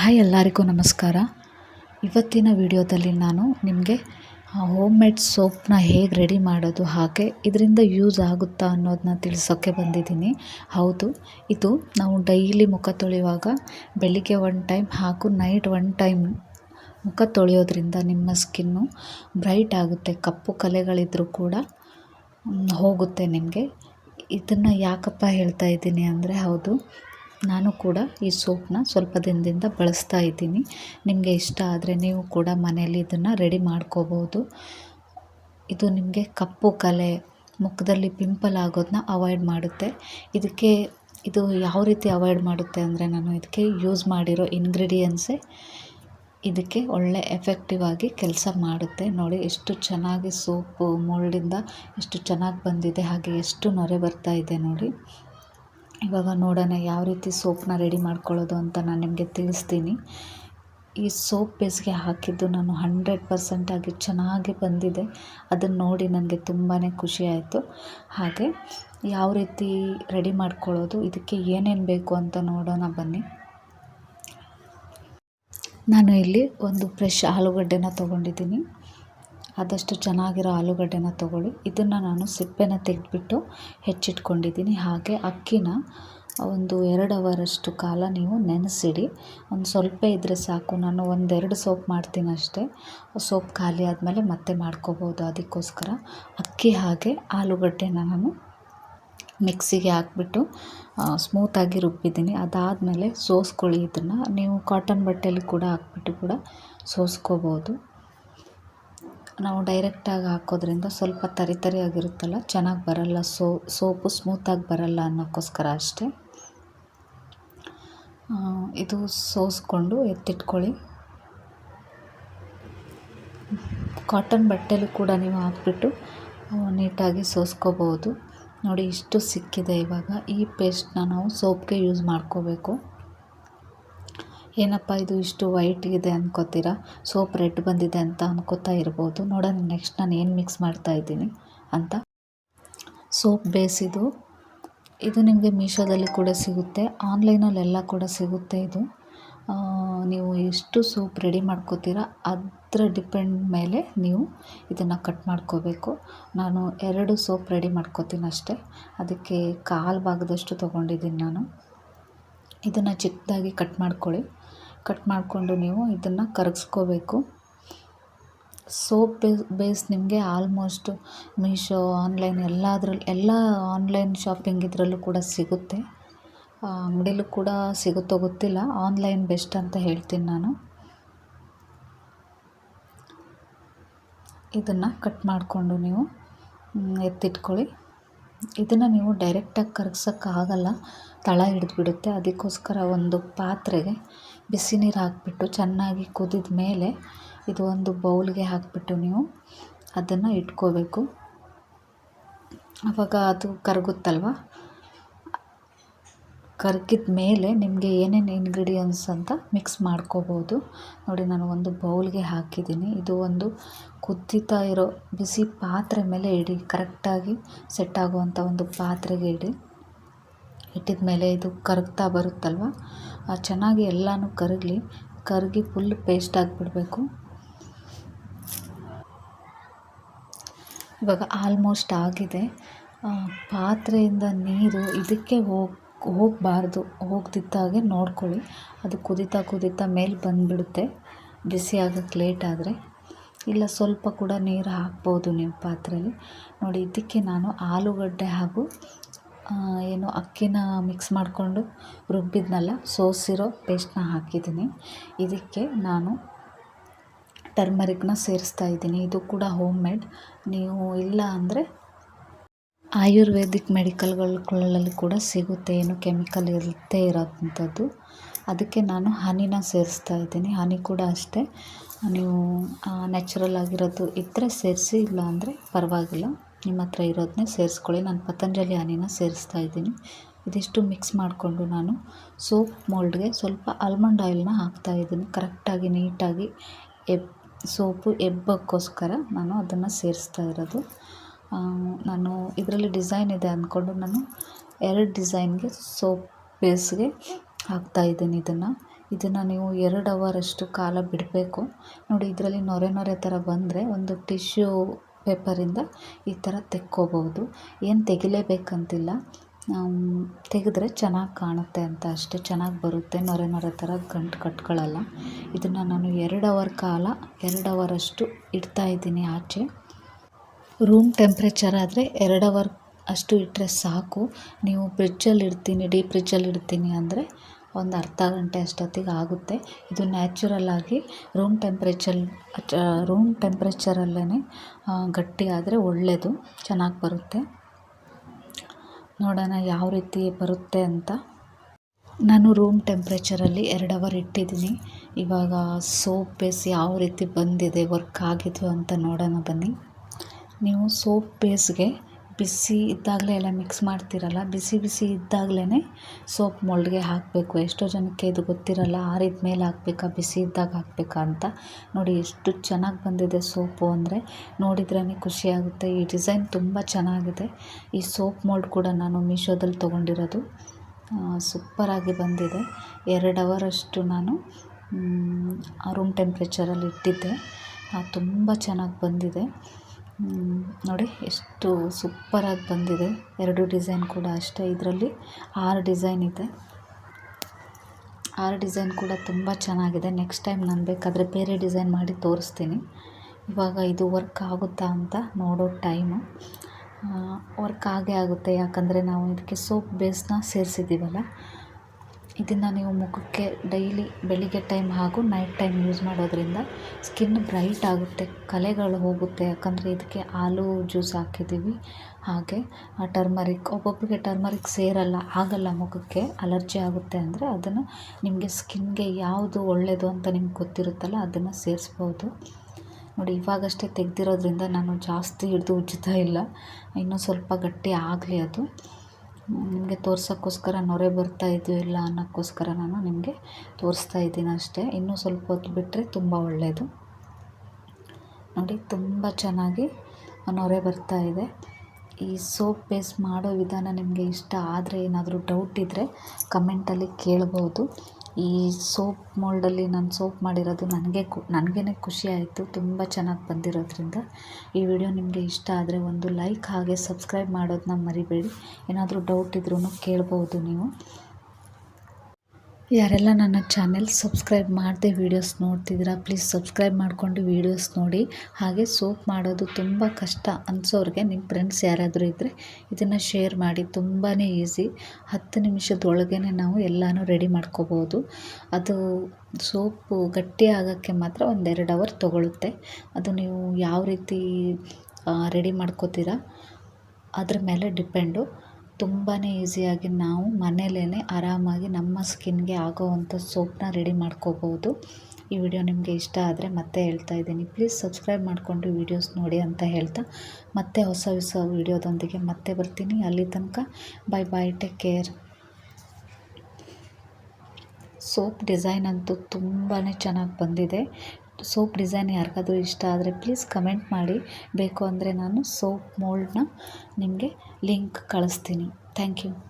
Hi ಎಲ್ಲರಿಗೂ ನಮಸ್ಕಾರ. ಇವತ್ತಿನ ವಿಡಿಯೋದಲ್ಲಿ ನಾನು ನಿಮಗೆ ಹೋಮ್ ಮೇಡ್ ಸೋಪ್ನ ಹೇಗೆ ರೆಡಿ ಮಾಡೋದು, ಹಾಗೆ ಇದರಿಂದ ಯೂಸ್ ಆಗುತ್ತಾ ಅನ್ನೋದನ್ನ ತಿಳಿಸೋಕ್ಕೆ ಬಂದಿದ್ದೀನಿ. ಹೌದು, ಇದು ನಾವು ಡೈಲಿ ಮುಖ ತೊಳೆಯುವಾಗ ಬೆಳಿಗ್ಗೆ ಒನ್ ಟೈಮ್ ಹಾಗೂ ನೈಟ್ ಒನ್ ಟೈಮ್ ಮುಖ ತೊಳೆಯೋದ್ರಿಂದ ನಿಮ್ಮ ಸ್ಕಿನ್ನು ಬ್ರೈಟ್ ಆಗುತ್ತೆ. ಕಪ್ಪು ಕಲೆಗಳಿದ್ದರೂ ಕೂಡ ಹೋಗುತ್ತೆ ನಿಮಗೆ. ಇದನ್ನು ಯಾಕಪ್ಪ ಹೇಳ್ತಾ ಇದ್ದೀನಿ ಅಂದರೆ ಹೌದು ನಾನು ಕೂಡ ಈ ಸೋಪನ್ನ ಸ್ವಲ್ಪ ದಿನದಿಂದ ಬಳಸ್ತಾ ಇದ್ದೀನಿ. ನಿಮಗೆ ಇಷ್ಟ ಆದರೆ ನೀವು ಕೂಡ ಮನೆಯಲ್ಲಿ ಇದನ್ನು ರೆಡಿ ಮಾಡ್ಕೋಬೋದು. ಇದು ನಿಮಗೆ ಕಪ್ಪು ಕಲೆ, ಮುಖದಲ್ಲಿ ಪಿಂಪಲ್ ಆಗೋದನ್ನ ಅವಾಯ್ಡ್ ಮಾಡುತ್ತೆ. ಇದಕ್ಕೆ ಇದು ಯಾವ ರೀತಿ ಅವಾಯ್ಡ್ ಮಾಡುತ್ತೆ ಅಂದರೆ ನಾನು ಇದಕ್ಕೆ ಯೂಸ್ ಮಾಡಿರೋ ಇಂಗ್ರೀಡಿಯೆಂಟ್ಸೇ ಇದಕ್ಕೆ ಒಳ್ಳೆ ಎಫೆಕ್ಟಿವ್ ಆಗಿ ಕೆಲಸ ಮಾಡುತ್ತೆ. ನೋಡಿ ಎಷ್ಟು ಚೆನ್ನಾಗಿ ಸೋಪು ಮೋಲ್ಡಿಂದ ಎಷ್ಟು ಚೆನ್ನಾಗಿ ಬಂದಿದೆ, ಹಾಗೆ ಎಷ್ಟು ನೊರೆ ಬರ್ತಾ ಇದೆ ನೋಡಿ. ಇವಾಗ ನೋಡೋಣ ಯಾವ ರೀತಿ ಸೋಪನ್ನ ರೆಡಿ ಮಾಡ್ಕೊಳ್ಳೋದು ಅಂತ ನಾನು ನಿಮಗೆ ತಿಳಿಸ್ತೀನಿ. ಈ ಸೋಪ್ ಬೇಸ್ಗೆ ಹಾಕಿದ್ದು ನಾನು ಹಂಡ್ರೆಡ್ ಪರ್ಸೆಂಟಾಗಿ ಚೆನ್ನಾಗಿ ಬಂದಿದೆ. ಅದನ್ನು ನೋಡಿ ನನಗೆ ತುಂಬಾ ಖುಷಿ ಆಯಿತು. ಹಾಗೆ ಯಾವ ರೀತಿ ರೆಡಿ ಮಾಡ್ಕೊಳ್ಳೋದು, ಇದಕ್ಕೆ ಏನೇನು ಬೇಕು ಅಂತ ನೋಡೋಣ ಬನ್ನಿ. ನಾನು ಇಲ್ಲಿ ಒಂದು ಫ್ರೆಶ್ ಆಲೂಗಡ್ಡೆನ ತೊಗೊಂಡಿದ್ದೀನಿ. ಆದಷ್ಟು ಚೆನ್ನಾಗಿರೋ ಆಲೂಗಡ್ಡೆನ ತೊಗೊಳ್ಳಿ. ಇದನ್ನು ನಾನು ಸಿಪ್ಪೆನ ತೆಗೆದ್ಬಿಟ್ಟು ಹೆಚ್ಚಿಟ್ಕೊಂಡಿದ್ದೀನಿ. ಹಾಗೆ ಅಕ್ಕಿನ ಒಂದು ಎರಡು ಅವರಷ್ಟು ಕಾಲ ನೀವು ನೆನೆಸಿಡಿ. ಒಂದು ಸ್ವಲ್ಪ ಇದ್ದರೆ ಸಾಕು. ನಾನು ಒಂದೆರಡು ಸೋಪ್ ಮಾಡ್ತೀನಿ ಅಷ್ಟೇ. ಸೋಪ್ ಖಾಲಿ ಆದಮೇಲೆ ಮತ್ತೆ ಮಾಡ್ಕೋಬೋದು ಅದಕ್ಕೋಸ್ಕರ. ಅಕ್ಕಿ ಹಾಗೆ ಆಲೂಗಡ್ಡೆನ ನಾನು ಮಿಕ್ಸಿಗೆ ಹಾಕ್ಬಿಟ್ಟು ಸ್ಮೂತಾಗಿ ರುಬ್ಬಿದ್ದೀನಿ. ಅದಾದಮೇಲೆ ಸೋಸ್ಕೊಳ್ಳಿ ಇದನ್ನು. ನೀವು ಕಾಟನ್ ಬಟ್ಟೆಯಲ್ಲಿ ಕೂಡ ಹಾಕ್ಬಿಟ್ಟು ಕೂಡ ಸೋಸ್ಕೋಬೋದು. ನಾವು ಡೈರೆಕ್ಟಾಗಿ ಹಾಕೋದ್ರಿಂದ ಸ್ವಲ್ಪ ತರಿ ಆಗಿರುತ್ತಲ್ಲ, ಚೆನ್ನಾಗಿ ಬರಲ್ಲ ಸೋಪು ಸ್ಮೂತಾಗಿ ಬರಲ್ಲ ಅನ್ನೋಕ್ಕೋಸ್ಕರ ಅಷ್ಟೇ. ಇದು ಸೋಸ್ಕೊಂಡು ಎತ್ತಿಟ್ಕೊಳ್ಳಿ. ಕಾಟನ್ ಬಟ್ಟೆಲೂ ಕೂಡ ನೀವು ಹಾಕ್ಬಿಟ್ಟು ನೀಟಾಗಿ ಸೋಸ್ಕೋಬೋದು. ನೋಡಿ, ಇಷ್ಟು ಸಿಕ್ಕಿದೆ ಇವಾಗ. ಈ ಪೇಸ್ಟ್ನ ನಾವು ಸೋಪ್ಗೆ ಯೂಸ್ ಮಾಡ್ಕೋಬೇಕು. ಏನಪ್ಪ ಇದು ಇಷ್ಟು ವೈಟ್ ಇದೆ ಅನ್ಕೋತೀರಾ? ಸೋಪ್ ರೆಡ್ ಬಂದಿದೆ ಅಂತ ಅನ್ಕೋತಾ ಇರ್ಬೋದು. ನೋಡೋಣ ನೆಕ್ಸ್ಟ್ ನಾನು ಏನು ಮಿಕ್ಸ್ ಮಾಡ್ತಾ ಇದ್ದೀನಿ ಅಂತ. ಸೋಪ್ ಬೇಸ್ ಇದು. ಇದು ನಿಮಗೆ ಮೀಶೋದಲ್ಲಿ ಕೂಡ ಸಿಗುತ್ತೆ. ಆನ್ಲೈನಲ್ಲೆಲ್ಲ ಕೂಡ ಸಿಗುತ್ತೆ ಇದು. ನೀವು ಎಷ್ಟು ಸೋಪ್ ರೆಡಿ ಮಾಡ್ಕೋತೀರ ಅದರ ಡಿಪೆಂಡ್ ಮೇಲೆ ನೀವು ಇದನ್ನು ಕಟ್ ಮಾಡ್ಕೋಬೇಕು. ನಾನು ಎರಡು ಸೋಪ್ ರೆಡಿ ಮಾಡ್ಕೋತೀನಿ ಅಷ್ಟೇ. ಅದಕ್ಕೆ ಕಾಲು ಭಾಗದಷ್ಟು ತೊಗೊಂಡಿದ್ದೀನಿ ನಾನು. ಇದನ್ನು ಚಿಕ್ಕದಾಗಿ ಕಟ್ ಮಾಡ್ಕೊಳ್ಳಿ. ಕಟ್ ಮಾಡಿಕೊಂಡು ನೀವು ಇದನ್ನು ಕರಗಿಸ್ಕೋಬೇಕು. ಸೋಪ್ ಬೇಸ್ ಬೇಸ್ ನಿಮಗೆ ಆಲ್ಮೋಸ್ಟ್ ಮೀಶೋ, ಆನ್ಲೈನ್ ಎಲ್ಲದ್ರಲ್ಲಿ ಎಲ್ಲ ಆನ್ಲೈನ್ ಶಾಪಿಂಗ್ ಇದರಲ್ಲೂ ಕೂಡ ಸಿಗುತ್ತೆ. ಅಂಗಡಿಲೂ ಕೂಡ ಸಿಗುತ್ತೋ ಗೊತ್ತಿಲ್ಲ. ಆನ್ಲೈನ್ ಬೆಸ್ಟ್ ಅಂತ ಹೇಳ್ತೀನಿ ನಾನು. ಇದನ್ನು ಕಟ್ ಮಾಡಿಕೊಂಡು ನೀವು ಎತ್ತಿಟ್ಕೊಳ್ಳಿ. ಇದನ್ನು ನೀವು ಡೈರೆಕ್ಟಾಗಿ ಕರಗ್ಸೋಕ್ಕಾಗಲ್ಲ. ತಳ ಹಿಡಿದ್ಬಿಡುತ್ತೆ ಅದಕ್ಕೋಸ್ಕರ ಒಂದು ಪಾತ್ರೆಗೆ ಬಿಸಿ ನೀರು ಹಾಕಿಬಿಟ್ಟು ಚೆನ್ನಾಗಿ ಕುದಿದ ಮೇಲೆ ಇದು ಒಂದು ಬೌಲ್ಗೆ ಹಾಕಿಬಿಟ್ಟು ನೀವು ಅದನ್ನು ಇಟ್ಕೋಬೇಕು. ಆವಾಗ ಅದು ಕರಗುತ್ತಲ್ವ? ಕರಗಿದ ಮೇಲೆ ನಿಮಗೆ ಏನೇನು ಇಂಗ್ರೀಡಿಯೆಂಟ್ಸ್ ಅಂತ ಮಿಕ್ಸ್ ಮಾಡ್ಕೋಬೋದು. ನೋಡಿ, ನಾನು ಒಂದು ಬೌಲ್ಗೆ ಹಾಕಿದ್ದೀನಿ. ಇದು ಒಂದು ಕುದ್ದಿತಾ ಇರೋ ಬಿಸಿ ಪಾತ್ರೆ ಮೇಲೆ ಇಡಿ. ಕರೆಕ್ಟಾಗಿ ಸೆಟ್ ಆಗುವಂಥ ಒಂದು ಪಾತ್ರೆಗೆ ಇಡಿ. ಇಟ್ಟಿದ ಮೇಲೆ ಇದು ಕರಗ್ತಾ ಬರುತ್ತಲ್ವ? ಚೆನ್ನಾಗಿ ಎಲ್ಲನೂ ಕರಗಲಿ, ಕರಗಿ ಫುಲ್ ಪೇಸ್ಟ್ ಆಗಿಬಿಡಬೇಕು. ಇವಾಗ ಆಲ್ಮೋಸ್ಟ್ ಆಗಿದೆ. ಪಾತ್ರೆಯಿಂದ ನೀರು ಇದಕ್ಕೆ ಹೋಗಿ, ಹೋಗಬಾರ್ದು ಹೋಗ್ತಿದ್ದಾಗೆ ನೋಡ್ಕೊಳ್ಳಿ. ಅದು ಕುದಿತಾ ಕುದಿತಾ ಮೇಲೆ ಬಂದುಬಿಡುತ್ತೆ, ಬಿಸಿ ಆಗೋಕ್ಕೆ ಲೇಟ್ ಆದರೆ. ಇಲ್ಲ ಸ್ವಲ್ಪ ಕೂಡ ನೀರು ಹಾಕ್ಬೋದು ನೀವು ಪಾತ್ರೆಯಲ್ಲಿ ನೋಡಿ, ಇದಕ್ಕೆ ನಾನು ಆಲೂಗಡ್ಡೆ ಹಾಗೂ ಏನು ಅಕ್ಕಿನ ಮಿಕ್ಸ್ ಮಾಡಿಕೊಂಡು ರುಬ್ಬಿದ್ನಲ್ಲ, ಸೋಸಿರೋ ಪೇಸ್ಟ್ನ ಹಾಕಿದ್ದೀನಿ. ಇದಕ್ಕೆ ನಾನು ಟರ್ಮರಿಕ್ನ ಸೇರಿಸ್ತಾ ಇದ್ದೀನಿ. ಇದು ಕೂಡ ಹೋಮ್ ಮೇಡ್ ನೀವು ಇಲ್ಲ ಅಂದರೆ ಆಯುರ್ವೇದಿಕ್ ಮೆಡಿಕಲ್ಗಳಲ್ಲಿ ಕೂಡ ಸಿಗುತ್ತೆ. ಏನು ಕೆಮಿಕಲ್ ಇರುತ್ತೆ ಇರೋಂಥದ್ದು. ಅದಕ್ಕೆ ನಾನು ಹನಿನ ಸೇರಿಸ್ತಾ ಇದ್ದೀನಿ. ಹನಿ ಕೂಡ ಅಷ್ಟೇ. ನೀವು ನ್ಯಾಚುರಲ್ ಆಗಿರೋದು ಇದ್ದರೆ ಸೇರಿಸಿ ಇಲ್ಲ ಅಂದರೆ ಪರವಾಗಿಲ್ಲ. ನಿಮ್ಮ ಹತ್ರ ಇರೋದನ್ನೇ ಸೇರಿಸ್ಕೊಳ್ಳಿ. ನಾನು ಪತಂಜಲಿ ಹನಿನ ಸೇರಿಸ್ತಾ ಇದ್ದೀನಿ. ಇದಿಷ್ಟು ಮಿಕ್ಸ್ ಮಾಡಿಕೊಂಡು ನಾನು ಸೋಪ್ ಮೋಲ್ಡ್ಗೆ ಸ್ವಲ್ಪ ಆಲ್ಮಂಡ್ ಆಯಿಲ್ನ ಹಾಕ್ತಾ ಇದ್ದೀನಿ. ಕರೆಕ್ಟಾಗಿ, ನೀಟಾಗಿ ಎಬ್, ಸೋಪು ಎಬ್ಬಕ್ಕೋಸ್ಕರ ನಾನು ಅದನ್ನು ಸೇರಿಸ್ತಾ ಇರೋದು. ನಾನು ಇದರಲ್ಲಿ ಡಿಸೈನ್ ಇದೆ ಅಂದ್ಕೊಂಡು ನಾನು ಎರಡು ಡಿಸೈನ್ಗೆ ಸೋಪ್ ಬೇಸ್ಗೆ ಹಾಕ್ತಾಯಿದ್ದೀನಿ ಇದನ್ನು. ಇದನ್ನು ನೀವು ಎರಡು ಅವರಷ್ಟು ಕಾಲ ಬಿಡಬೇಕು. ನೋಡಿ, ಇದರಲ್ಲಿ ನೊರೆ ನೊರೆ ಥರ ಬಂದರೆ ಒಂದು ಟಿಶ್ಯೂ ಪೇಪರಿಂದ ಈ ಥರ ತೆಕ್ಕೋಬೋದು. ಏನು ತೆಗಿಲೇಬೇಕಂತಿಲ್ಲ. ತೆಗೆದ್ರೆ ಚೆನ್ನಾಗಿ ಕಾಣುತ್ತೆ ಅಂತ ಅಷ್ಟೇ. ಚೆನ್ನಾಗಿ ಬರುತ್ತೆ ನೊರೆ ನೊರೆ ಥರ ಗಂಟು ಕಟ್ಕೊಳ್ಳಲ್ಲ ಇದನ್ನು ನಾನು ಎರಡು ಅವರ್ ಕಾಲ, ಎರಡು ಅವರಷ್ಟು ಇಡ್ತಾಯಿದ್ದೀನಿ ಆಚೆ. ರೂಮ್ ಟೆಂಪ್ರೇಚರ್ ಆದರೆ ಎರಡು ಅವರ್ ಅಷ್ಟು ಇಟ್ಟರೆ ಸಾಕು. ನೀವು ಫ್ರಿಜ್ಜಲ್ಲಿ ಇಡ್ತೀನಿ ಡೀಪ್ ಫ್ರಿಜ್ಜಲ್ಲಿ ಇಡ್ತೀನಿ ಅಂದರೆ ಒಂದು ಅರ್ಧ ಗಂಟೆ ಅಷ್ಟೊತ್ತಿಗೆ ಆಗುತ್ತೆ. ಇದು ನ್ಯಾಚುರಲ್ ಆಗಿ ರೂಮ್ ಟೆಂಪ್ರೇಚರ್ ರೂಮ್ ಟೆಂಪ್ರೇಚರಲ್ಲೇ ಗಟ್ಟಿ ಆದರೆ ಒಳ್ಳೆಯದು ಚೆನ್ನಾಗಿ ಬರುತ್ತೆ. ನೋಡೋಣ ಯಾವ ರೀತಿ ಬರುತ್ತೆ ಅಂತ. ನಾನು ರೂಮ್ ಟೆಂಪ್ರೇಚರಲ್ಲಿ ಎರಡು ಅವರ್ ಇಟ್ಟಿದ್ದೀನಿ. ಇವಾಗ ಸೋಪ್ ಬೇಸ್ ಯಾವ ರೀತಿ ಬಂದಿದೆ ವರ್ಕ್ ಆಗಿದೆಯೋ ಅಂತ ನೋಡೋಣ ಬನ್ನಿ. ನೀವು ಸೋಪ್ ಬೇಸ್ಗೆ ಬಿಸಿ ಇದ್ದಾಗಲೇ ಎಲ್ಲ ಮಿಕ್ಸ್ ಮಾಡ್ತಿರಲ್ಲ, ಬಿಸಿ ಬಿಸಿ ಇದ್ದಾಗಲೇ ಸೋಪ್ ಮೊಳಗೆ ಹಾಕಬೇಕು. ಎಷ್ಟೋ ಜನಕ್ಕೆ ಇದು ಗೊತ್ತಿರಲ್ಲ ಆರಿದ ಮೇಲೆ ಹಾಕ್ಬೇಕಾ, ಬಿಸಿ ಇದ್ದಾಗ ಹಾಕ್ಬೇಕಾ ಅಂತ. ನೋಡಿ ಎಷ್ಟು ಚೆನ್ನಾಗಿ ಬಂದಿದೆ ಸೋಪು ಅಂದರೆ. ನೋಡಿದ್ರೇ ಖುಷಿಯಾಗುತ್ತೆ. ಈ ಡಿಸೈನ್ ತುಂಬ ಚೆನ್ನಾಗಿದೆ. ಈ ಸೋಪ್ ಮೋಲ್ಡ್ ಕೂಡ ನಾನು ಮೀಶೋದಲ್ಲಿ ತೊಗೊಂಡಿರೋದು. ಸೂಪರಾಗಿ ಬಂದಿದೆ. ಎರಡು ಅವರಷ್ಟು ನಾನು ರೂಮ್ ಟೆಂಪ್ರೇಚರಲ್ಲಿ ಇಟ್ಟಿದ್ದೆ. ತುಂಬ ಚೆನ್ನಾಗಿ ಬಂದಿದೆ. ನೋಡಿ, ಎಷ್ಟು ಸೂಪ್ಪರಾಗಿ ಬಂದಿದೆ. ಎರಡು ಡಿಸೈನ್ ಕೂಡ ಅಷ್ಟೇ ಇದರಲ್ಲಿ. ಆರು ಡಿಸೈನ್ ಇದೆ. ಆರು ಡಿಸೈನ್ ಕೂಡ ತುಂಬ ಚೆನ್ನಾಗಿದೆ. ನೆಕ್ಸ್ಟ್ ಟೈಮ್ ನಾನು ಬೇಕಾದರೆ ಬೇರೆ ಡಿಸೈನ್ ಮಾಡಿ ತೋರಿಸ್ತೀನಿ. ಇವಾಗ ಇದು ವರ್ಕ್ ಆಗುತ್ತಾ ಅಂತ ನೋಡೋ ಟೈಮು ವರ್ಕ್ ಆಗೇ ಆಗುತ್ತೆ. ಯಾಕಂದರೆ ನಾವು ಇದಕ್ಕೆ ಸೋಪ್ ಬೇಸ್ನ ಸೇರಿಸಿದ್ದೀವಲ್ಲ ಇದನ್ನು ನೀವು ಮುಖಕ್ಕೆ ಡೈಲಿ ಬೆಳಿಗ್ಗೆ ಟೈಮ್ ಹಾಗೂ ನೈಟ್ ಟೈಮ್ ಯೂಸ್ ಮಾಡೋದ್ರಿಂದ ಸ್ಕಿನ್ ಬ್ರೈಟ್ ಆಗುತ್ತೆ, ಕಲೆಗಳು ಹೋಗುತ್ತೆ. ಯಾಕಂದರೆ ಇದಕ್ಕೆ ಹಾಲು ಜ್ಯೂಸ್ ಹಾಕಿದ್ದೀವಿ. ಹಾಗೆ ಟರ್ಮರಿಕ್ ಒಬ್ಬೊಬ್ಬರಿಗೆ ಟರ್ಮರಿಕ್ ಸೇರಲ್ಲ, ಆಗಲ್ಲ ಮುಖಕ್ಕೆ ಅಲರ್ಜಿ ಆಗುತ್ತೆ ಅಂದರೆ ಅದನ್ನು ನಿಮಗೆ ಸ್ಕಿನ್ಗೆ ಯಾವುದು ಒಳ್ಳೆಯದು ಅಂತ ನಿಮ್ಗೆ ಗೊತ್ತಿರುತ್ತಲ್ಲ ಅದನ್ನು ಸೇರಿಸ್ಬೋದು. ನೋಡಿ, ಇವಾಗಷ್ಟೇ ತೆಗೆದಿರೋದ್ರಿಂದ ನಾನು ಜಾಸ್ತಿ ಹಿಡಿದು ಉಜ್ಜುತ್ತಾ ಇಲ್ಲ. ಇನ್ನೂ ಸ್ವಲ್ಪ ಗಟ್ಟಿ ಆಗಲಿ ಅದು. ನಿಮಗೆ ತೋರ್ಸೋಕ್ಕೋಸ್ಕರ ನೊರೆ ಬರ್ತಾ ಇದೆಯೋ ಇಲ್ಲ ಅನ್ನೋಕ್ಕೋಸ್ಕರ ನಾನು ನಿಮಗೆ ತೋರಿಸ್ತಾ ಇದ್ದೀನಿ ಅಷ್ಟೇ. ಇನ್ನೂ ಸ್ವಲ್ಪ ಹೊತ್ತು ಬಿಟ್ಟರೆ ತುಂಬ ಒಳ್ಳೆಯದು ನೋಡಿ, ತುಂಬ ಚೆನ್ನಾಗಿ ನೊರೆ ಬರ್ತಾ ಇದೆ. ಈ ಸೋಪ್ ಪೇಸ್ಟ್ ಮಾಡೋ ವಿಧಾನ ನಿಮಗೆ ಇಷ್ಟ ಆದರೆ ಏನಾದರೂ ಡೌಟ್ ಇದ್ದರೆ ಕಮೆಂಟಲ್ಲಿ ಕೇಳ್ಬೋದು. ಈ ಸೋಪ್ ಮೋಲ್ಡಲ್ಲಿ ನಾನು ಸೋಪ್ ಮಾಡಿರೋದು ನನಗೆ ಕು ನನಗೇ ಖುಷಿ ಆಯಿತು. ತುಂಬ ಚೆನ್ನಾಗಿ ಬಂದಿರೋದ್ರಿಂದ. ಈ ವಿಡಿಯೋ ನಿಮಗೆ ಇಷ್ಟ ಆದರೆ ಒಂದು ಲೈಕ್ ಹಾಗೆ ಸಬ್ಸ್ಕ್ರೈಬ್ ಮಾಡೋದನ್ನ ಮರಿಬೇಡಿ. ಏನಾದರೂ ಡೌಟ್ ಇದ್ರೂ ಕೇಳ್ಬೋದು ನೀವು. ಯಾರೆಲ್ಲ ನನ್ನ ಚಾನೆಲ್ ಸಬ್ಸ್ಕ್ರೈಬ್ ಮಾಡದೆ ವೀಡಿಯೋಸ್ ನೋಡ್ತಿದ್ದೀರಾ, ಪ್ಲೀಸ್ ಸಬ್ಸ್ಕ್ರೈಬ್ ಮಾಡಿಕೊಂಡು ವೀಡಿಯೋಸ್ ನೋಡಿ. ಹಾಗೆ ಸೋಪ್ ಮಾಡೋದು ತುಂಬ ಕಷ್ಟ ಅನಿಸೋರಿಗೆ ನಿಮ್ಮ ಫ್ರೆಂಡ್ಸ್ ಯಾರಾದರೂ ಇದ್ದರೆ ಇದನ್ನು ಶೇರ್ ಮಾಡಿ ತುಂಬಾ ಈಸಿ ಹತ್ತು ನಿಮಿಷದೊಳಗೆ ನಾವು ಎಲ್ಲನೂ ರೆಡಿ ಮಾಡ್ಕೋಬೋದು. ಅದು ಸೋಪು ಗಟ್ಟಿ ಆಗೋಕ್ಕೆ ಮಾತ್ರ ಒಂದೆರಡು ಅವರ್ ತೊಗೊಳುತ್ತೆ. ಅದು ನೀವು ಯಾವ ರೀತಿ ರೆಡಿ ಮಾಡ್ಕೋತೀರಾ, ಅದ್ರ ಮೇಲೆ ಡಿಪೆಂಡು ತುಂಬಾ ಈಸಿಯಾಗಿ ನಾವು ಮನೆಯಲ್ಲೇ ಆರಾಮಾಗಿ ನಮ್ಮ ಸ್ಕಿನ್ಗೆ ಆಗೋವಂಥ ಸೋಪನ್ನ ರೆಡಿ ಮಾಡ್ಕೋಬೋದು. ಈ ವಿಡಿಯೋ ನಿಮಗೆ ಇಷ್ಟ ಆದರೆ ಮತ್ತೆ ಹೇಳ್ತಾ ಇದ್ದೀನಿ. ಪ್ಲೀಸ್ ಸಬ್ಸ್ಕ್ರೈಬ್ ಮಾಡಿಕೊಂಡು ವೀಡಿಯೋಸ್ ನೋಡಿ ಅಂತ ಹೇಳ್ತಾ, ಮತ್ತೆ ಹೊಸ ಹೊಸ ವೀಡಿಯೋದೊಂದಿಗೆ ಮತ್ತೆ ಬರ್ತೀನಿ. ಅಲ್ಲಿ ತನಕ bye bye take care soap design ಅಂತೂ ತುಂಬಾ ಚೆನ್ನಾಗಿ ಬಂದಿದೆ. ಸೋಪ್ ಡಿಸೈನ್ ಯಾರಿಗಾದ್ರೂ ಇಷ್ಟ ಆದರೆ ಪ್ಲೀಸ್ ಕಮೆಂಟ್ ಮಾಡಿ. ಬೇಕು ಅಂದರೆ ನಾನು ಸೋಪ್ ಮೋಲ್ಡ್ನ ನಿಮಗೆ ಲಿಂಕ್ ಕಳಿಸ್ತೀನಿ. Thank you.